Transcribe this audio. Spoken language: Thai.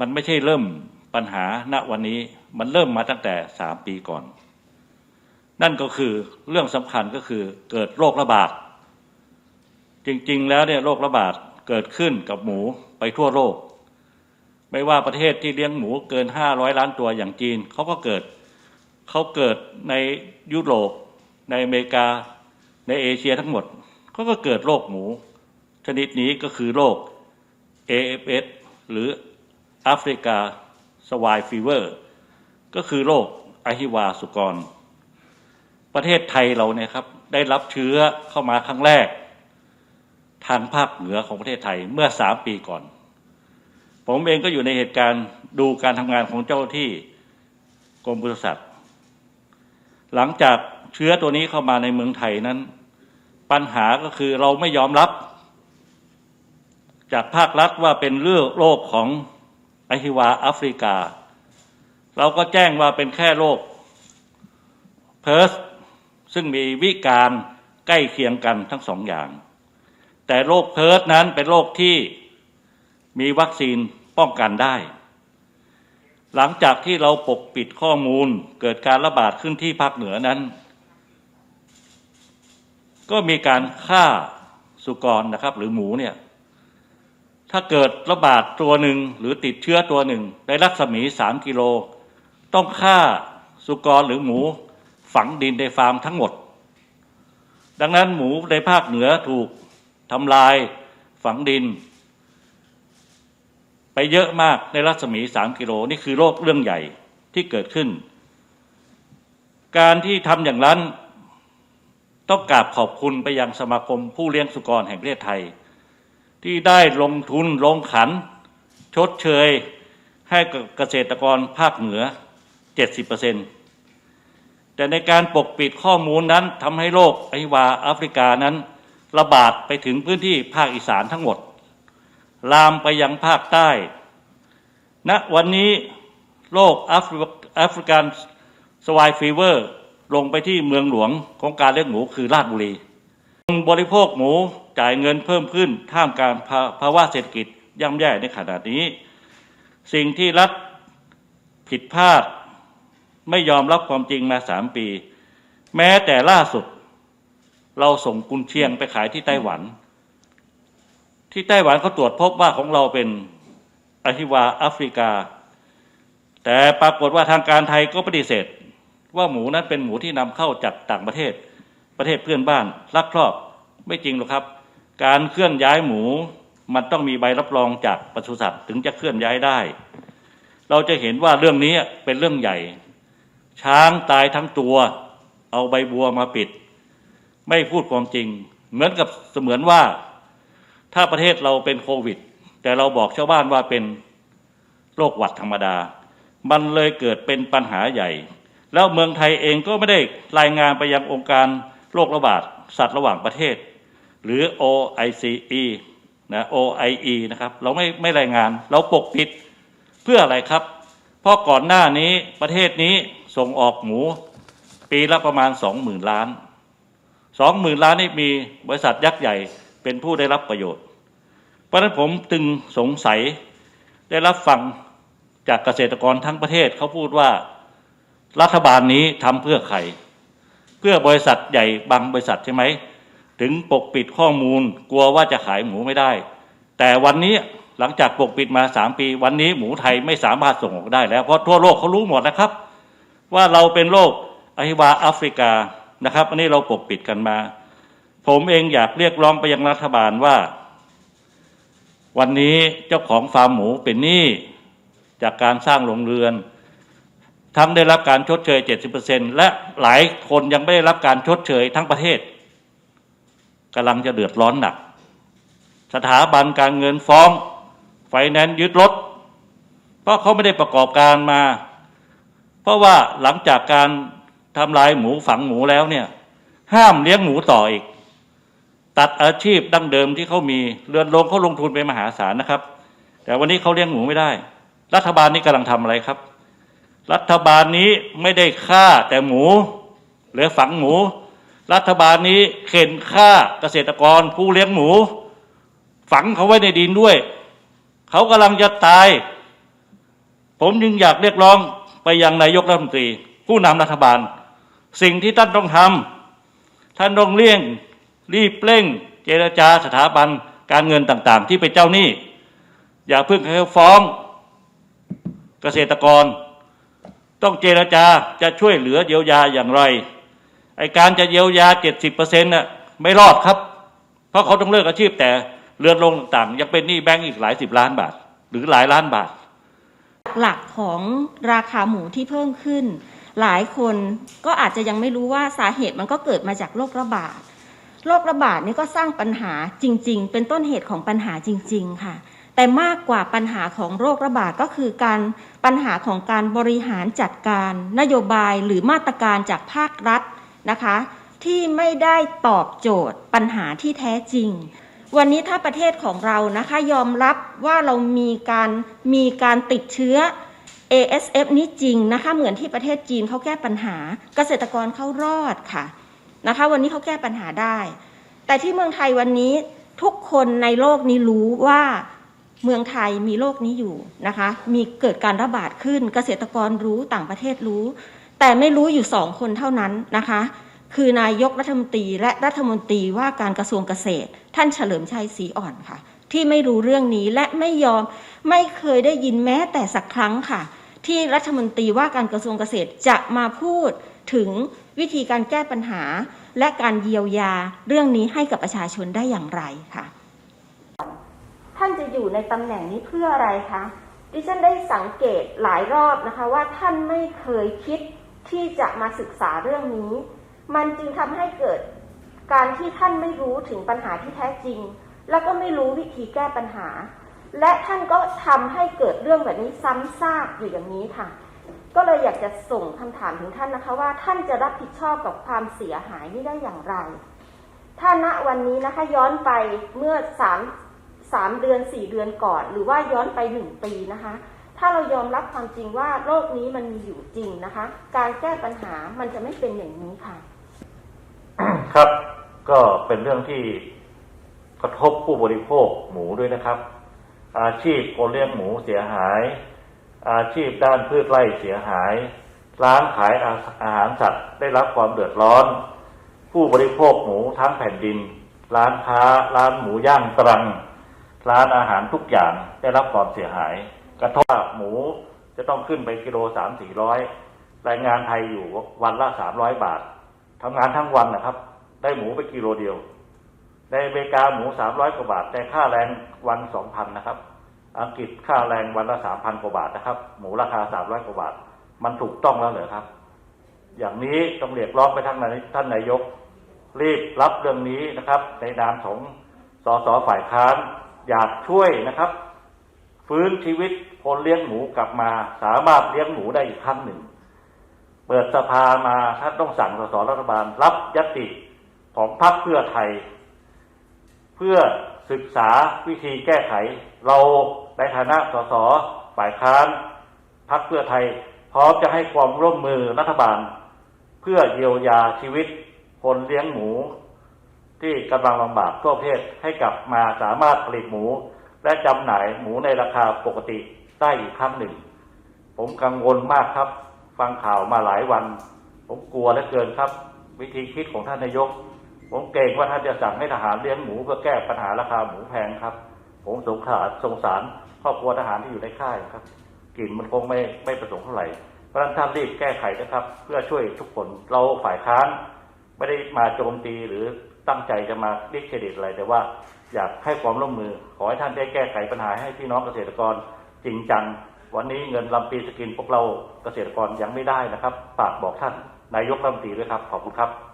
มันไม่ใช่เริ่มปัญหาณวันนี้มันเริ่มมาตั้งแต่สามปีก่อน นั่นก็คือเรื่องสำคัญก็คือเกิดโรคระบาด จริงๆ แล้วเนี่ยโรคระบาดเกิดขึ้นกับหมูไปทั่วโลก ไม่ว่าประเทศที่เลี้ยงหมูเกินห้าร้อยล้านตัวอย่างจีนเขาก็เกิดเขาเกิดในยุโรปในอเมริกาในเอเชียทั้งหมดเขาก็เกิดโรคหมู ชนิดนี้ก็คือโรค AFS หรือ แอฟริกาสวายฟีเวอร์ ก็คือโรคอหิวาสุกร ประเทศไทยเราเนี่ยครับ ได้รับเชื้อเข้ามาครั้งแรก ทางภาคเหนือของประเทศไทยเมื่อสามปีก่อน ผมเองก็อยู่ในเหตุการณ์ดูการทำงานของเจ้าที่กรมปศุสัตว์ หลังจากเชื้อตัวนี้เข้ามาในเมืองไทยนั้น ปัญหาก็คือเราไม่ยอมรับ จากภาครัฐว่าเป็นเรื่องโรคของ ไอฮิวาแอฟริกา เราก็แจ้งว่าเป็นแค่โรคเพิร์สซึ่งมีวิการใกล้เคียงกันทั้งสองอย่าง แต่โรคเพิร์สนั้นเป็นโรคที่มีวัคซีนป้องกันได้ หลังจากที่เราปกปิดข้อมูลเกิดการระบาดขึ้นที่ภาคเหนือนั้น ก็มีการฆ่าสุกรนะครับ หรือหมูเนี่ย ถ้าเกิดระบาดตัวหนึ่งหรือติดเชื้อตัวหนึ่งในรัศมีสามกิโล ต้องฆ่าสุกรหรือหมูฝังดินในฟาร์มทั้งหมด ดังนั้นหมูในภาคเหนือถูกทำลายฝังดิน ไปเยอะมากในรัศมีสามกิโล นี่คือโรคเรื่องใหญ่ที่เกิดขึ้น การที่ทำอย่างนั้น ต้องกราบขอบคุณไปยังสมาคมผู้เลี้ยงสุกรแห่งประเทศไทย ที่ได้ลงทุนลงขัน ชดเชยให้กับเกษตรกรภาคเหนือ 70%แต่ในการปกปิดข้อมูลนั้นทำให้โรคไอวาแอฟริกานั้นระบาดไปถึงพื้นที่ภาคอีสานทั้งหมด ลามไปยังภาคใต้ณวันนี้โรคแอฟริกันสวายฟีเวอร์ ลงไปที่เมืองหลวงของการเลี้ยงหมูคือราชบุรี บริโภคหมูจ่ายเงินเพิ่มขึ้นท่ามกลางภาวะเศรษฐกิจย่ำแย่ในขณะนี้ สิ่งที่รัฐผิดพลาดไม่ยอมรับความจริงมาสามปี แม้แต่ล่าสุด เราส่งกุนเชียงไปขายที่ไต้หวัน ที่ไต้หวันเขาตรวจพบว่าของเราเป็นอหิวาแอฟริกา แต่ปรากฏว่าทางการไทยก็ปฏิเสธ ว่าหมูนั้นเป็นหมูที่นำเข้าจากต่างประเทศ ประเทศเพื่อนบ้านลักลอบไม่จริงหรอกครับ การเคลื่อนย้ายหมูมันต้องมีใบรับรองจากปศุสัตว์ถึงจะเคลื่อนย้ายได้ เราจะเห็นว่าเรื่องนี้เป็นเรื่องใหญ่ ช้างตายทั้งตัว เอาใบบัวมาปิด ไม่พูดความจริง เหมือนกับเสมือนว่า ถ้าประเทศเราเป็นโควิด แต่เราบอกชาวบ้านว่าเป็นโรคหวัดธรรมดา มันเลยเกิดเป็นปัญหาใหญ่ แล้วเมืองไทยเองก็ไม่ได้รายงานไปยังองค์การ โรคระบาดสัตว์ระหว่างประเทศ หรือ OICE นะ OIE นะครับ เราไม่ไม่รายงาน เราปกปิดเพื่ออะไรครับ เพราะก่อนหน้านี้ประเทศนี้ส่งออกหมู ปีละประมาณสองหมื่นล้านสองหมื่นล้านนี่มีบริษัทยักษ์ใหญ่เป็นผู้ได้รับประโยชน์ เพราะนั้นผมจึงสงสัยได้รับฟังจากเกษตรกรทั้งประเทศเขาพูดว่ารัฐบาลนี้ทำเพื่อใคร พื่อบริษัทใหญ่บางบริษัทใช่ไหมถึงปกปิดข้อมูลกลัวว่าจะขายหมูไม่ได้ แต่วันนี้หลังจากปกปิดมาสามปี วันนี้หมูไทยไม่สามารถส่งออกได้แล้วเพราะทั่วโลกเขารู้หมดนะครับ ว่าเราเป็นโรคอหิวาแอฟริกานะครับ อันนี้เราปกปิดกันมา ผมเองอยากเรียกร้องไปยังรัฐบาลว่า วันนี้เจ้าของฟาร์มหมูเป็นหนี้จากการสร้างโรงเรือน ทั้งได้รับการชดเชย 70%และหลายคนยังไม่ได้รับการชดเชยทั้งประเทศกำลังจะเดือดร้อนหนัก สถาบันการเงินฟ้องไฟแนนซ์ยึดรถ เพราะเขาไม่ได้ประกอบการมา เพราะว่าหลังจากการทำลายหมูฝังหมูแล้วเนี่ย ห้ามเลี้ยงหมูต่ออีก ตัดอาชีพดั้งเดิมที่เขามีเรือนโรงเขาลงทุนไปมหาศาลนะครับ แต่วันนี้เขาเลี้ยงหมูไม่ได้ รัฐบาลนี้กำลังทำอะไรครับ รัฐบาลนี้ไม่ได้ฆ่าแต่หมูหรือฝังหมู รัฐบาลนี้เข็นฆ่าเกษตรกรผู้เลี้ยงหมู ฝังเขาไว้ในดินด้วย เขากำลังจะตาย ผมจึงอยากเรียกร้องไปยังนายกรัฐมนตรี ผู้นำรัฐบาล สิ่งที่ท่านต้องทำท่านต้องเลี่ยงรีบเร่ง เจรจาสถาบันการเงินต่างๆ ที่เป็นเจ้าหนี้ อย่าเพิ่งให้ฟ้องเกษตรกร ต้องเจรจาจะช่วยเหลือเยียวยาอย่างไรไอการจะเยียวยา70%น่ะไม่รอดครับ เพราะเขาต้องเลิกอาชีพแต่เรือนลงต่างๆยังเป็นหนี้แบงก์อีกหลายสิบล้านบาท หรือหลายล้านบาท หลักของราคาหมูที่เพิ่มขึ้น หลายคนก็อาจจะยังไม่รู้ว่าสาเหตุมันก็เกิดมาจากโรคระบาดโรคระบาดนี่ก็สร้างปัญหาจริง ๆ เป็นต้นเหตุของปัญหาจริง ๆ ค่ะ แต่มากกว่าปัญหาของโรคระบาดก็คือการปัญหาของการบริหารจัดการ นโยบายหรือมาตรการจากภาครัฐนะคะ ที่ไม่ได้ตอบโจทย์ปัญหาที่แท้จริง วันนี้ถ้าประเทศของเรานะคะยอมรับว่าเรามีการมีการติดเชื้อ ASF นี้จริงนะคะเหมือนที่ประเทศจีนเขาแก้ปัญหาเกษตรกรเขารอดค่ะนะคะวันนี้เขาแก้ปัญหาได้ แต่ที่เมืองไทยวันนี้ทุกคนในโลกนี้รู้ว่า เมืองไทยมีโรคนี้อยู่นะคะ มีเกิดการระบาดขึ้น เกษตรกรรู้ต่างประเทศรู้ แต่ไม่รู้อยู่สองคนเท่านั้นนะคะ คือนายกรัฐมนตรีและรัฐมนตรีว่าการกระทรวงเกษตร ท่านเฉลิมชัยศรีอ่อนค่ะ ที่ไม่รู้เรื่องนี้และไม่ยอมไม่เคยได้ยินแม้แต่สักครั้งค่ะ ที่รัฐมนตรีว่าการกระทรวงเกษตรจะมาพูดถึงวิธีการแก้ปัญหา และการเยียวยาเรื่องนี้ให้กับประชาชนได้อย่างไรค่ะ ท่านจะอยู่ในตำแหน่งนี้เพื่ออะไรคะ ดิฉันได้สังเกตหลายรอบนะคะว่าท่านไม่เคยคิดที่จะมาศึกษาเรื่องนี้ มันจึงทำให้เกิดการที่ท่านไม่รู้ถึงปัญหาที่แท้จริง แล้วก็ไม่รู้วิธีแก้ปัญหา และท่านก็ทำให้เกิดเรื่องแบบนี้ซ้ำซากอยู่อย่างนี้ค่ะ ก็เลยอยากจะส่งคำถามถึงท่านนะคะว่าท่านจะรับผิดชอบกับความเสียหายนี้ได้อย่างไรถ้าณวันนี้นะคะย้อนไปเมื่อสาม สามเดือนสี่เดือนก่อน หรือว่าย้อนไปหนึ่งปีนะคะ ถ้าเรายอมรับความจริงว่าโรคนี้มันมีอยู่จริงนะคะ การแก้ปัญหามันจะไม่เป็นอย่างนี้ค่ะ ครับ ก็เป็นเรื่องที่กระทบผู้บริโภคหมูด้วยนะครับ อาชีพคนเลี้ยงหมูเสียหาย อาชีพด้านพืชไร่เสียหาย ร้านขายอาอาหารสัตว์ได้รับความเดือดร้อน ผู้บริโภคหมูทั้งแผ่นดินร้านค้าร้านหมูย่างตรัง ร้านอาหารทุกอย่างได้รับความเสียหาย กระทบหมูจะต้องขึ้นไปกิโลสามสี่ร้อยแรงงานไทยอยู่วันละสามร้อยบาททำงานทั้งวันนะครับ ได้หมูไปกิโลเดียวในอเมริกาหมูสามร้อยกว่าบาท แต่ค่าแรงวันสองพันนะครับ อังกฤษค่าแรงวันละสามพันกว่าบาทนะครับ หมูราคาสามร้อยกว่าบาท มันถูกต้องแล้วเหรอครับ อย่างนี้ต้องเรียกร้องไปทางนท่านนายก รีบรับเรื่องนี้นะครับ ในนามของสสฝ่ายค้าน อยากช่วยนะครับ ฟื้นชีวิตคนเลี้ยงหมูกลับมา สามารถเลี้ยงหมูได้อีกครั้งหนึ่ง เปิดสภามาท่านต้องสั่งสสรัฐบาล รับยติของพรรคเพื่อไทย เพื่อศึกษาวิธีแก้ไข เราในฐานะสสฝ่ายค้านพรรคเพื่อไทย พร้อมจะให้ความร่วมมือรัฐบาล เพื่อเยียวยาชีวิตคนเลี้ยงหมู ที่กำลังลำบากทั่วประเทศให้กลับมาสามารถผลิตหมู และจำหน่ายหมูในราคาปกติได้อีกครั้งหนึ่ง ผมกังวลมากครับ ฟังข่าวมาหลายวัน ผมกลัวเหลือเกินครับ วิธีคิดของท่านนายก ผมเกรงว่าท่านจะสั่งให้ทหารเลี้ยงหมูเพื่อแก้ปัญหาราคาหมูแพงครับ ผมสงสารสงสารครอบครัวทหารที่อยู่ในค่ายครับกลิ่นมันคงไม่ไม่ประสงค์เท่าไหร่เพราะฉะนั้นท่านรีบแก้ไขนะครับ เพื่อช่วยทุกคนเราฝ่ายค้าน ไม่ได้มาโจมตีหรือ ตั้งใจจะมาเรียกเครดิตอะไร แต่ว่าอยากให้ความร่วมมือ ขอให้ท่านได้แก้ไขปัญหาให้พี่น้องเกษตรกรจริงจัง วันนี้เงินลำปีสกินพวกเราเกษตรกรยังไม่ได้นะครับฝากบอกท่านนายกรัฐมนตรีด้วยครับ ขอบคุณครับ